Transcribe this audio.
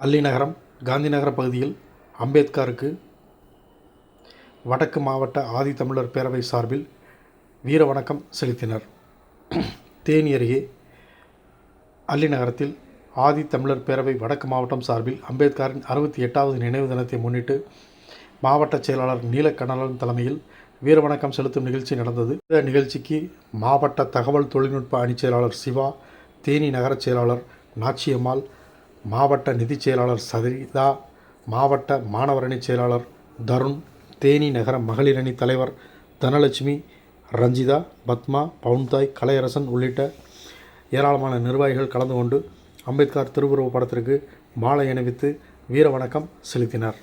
அல்லிநகரம் காந்திநகர பகுதியில் அம்பேத்கருக்கு வடக்கு மாவட்ட ஆதித்தமிழர் பேரவை சார்பில் வீர வணக்கம் செலுத்தினர். தேனி அருகே அல்லிநகரத்தில் ஆதித்தமிழர் பேரவை வடக்கு மாவட்டம் சார்பில் அம்பேத்கரின் அறுபத்தி எட்டாவது நினைவு தினத்தை முன்னிட்டு மாவட்ட செயலாளர் நீலக்கண்ணலன் தலைமையில் வீரவணக்கம் செலுத்தும் நிகழ்ச்சி நடந்தது. இந்த நிகழ்ச்சிக்கு மாவட்ட தகவல் தொழில்நுட்ப அணிச் செயலாளர் சிவா தேனி நகரச் செயலாளர் நாச்சியம்மாள் மாவட்ட நிதிச் செயலாளர் சரிதா மாவட்ட மாணவர் அணிச் செயலாளர் தருண் தேனி நகர மகளிர் அணி தலைவர் தனலட்சுமி ரஞ்சிதா பத்மா பவுன்தாய் கலையரசன் உள்ளிட்ட ஏராளமான நிர்வாகிகள் கலந்து கொண்டு அம்பேத்கர் திருவுருவ படத்திற்கு மாலை அணிவித்து வீர வணக்கம் செலுத்தினர்.